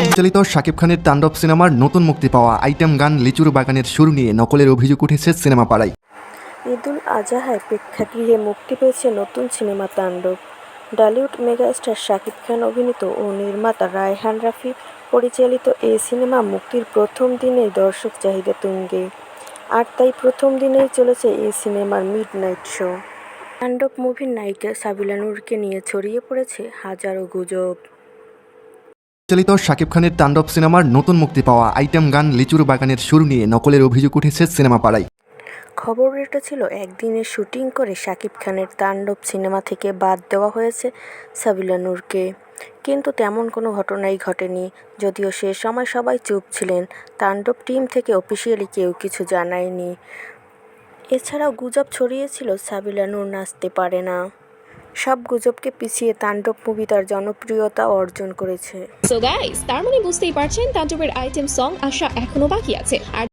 পরিচালিত শাকিব খানের তাণ্ডব সিনেমার নতুন মুক্তি পাওয়া আইটেম গান লিচুর বাগানের সুর নিয়ে নকলের অভিযোগ উঠেছে সিনেমা পাড়ায়। ঈদুল আজহায় প্রেক্ষাগৃহে মুক্তি পেয়েছে নতুন সিনেমা তাণ্ডব। ডালিউড মেগাস্টার শাকিব খান অভিনীত ও নির্মাতা রায়হান রাফি পরিচালিত এই সিনেমা মুক্তির প্রথম দিনেই দর্শক চাহিদা তুঙ্গে। আর তাই প্রথম দিনেই চলেছে এই সিনেমার মিড নাইট শো। তাণ্ডব মুভির নায়িকা সাবিলা নূরকে নিয়ে ছড়িয়ে পড়েছে হাজারো গুজব। পরিচালিত শাকিব খানের তাণ্ডব সিনেমার নতুন মুক্তি পাওয়া আইটেম গান লিচুর বাগানের সুর নিয়ে নকলের অভিযোগ উঠেছে সিনেমা পাড়ায়। খবর এটা ছিল একদিনে শুটিং করে শাকিব খানের তাণ্ডব সিনেমা থেকে বাদ দেওয়া হয়েছে সাবিলা নূরকে। কিন্তু তেমন কোনো ঘটনাই ঘটেনি যদিও সে সময় সবাই চুপ ছিলেন তাণ্ডব টিম থেকে অফিসিয়ালি কেউ কিছু জানায়নি। এছাড়াও গুজব ছড়িয়েছিল সাবিলা নূর নাচতে পারে না। সব গুজবকে পিছিয়ে তাণ্ডব মুভি তার জনপ্রিয়তা অর্জন করেছে। সো তার মানে বুঝতেই পারছেন তাণ্ডবের আইটেম সং আসা এখনও বাকি আছে। আর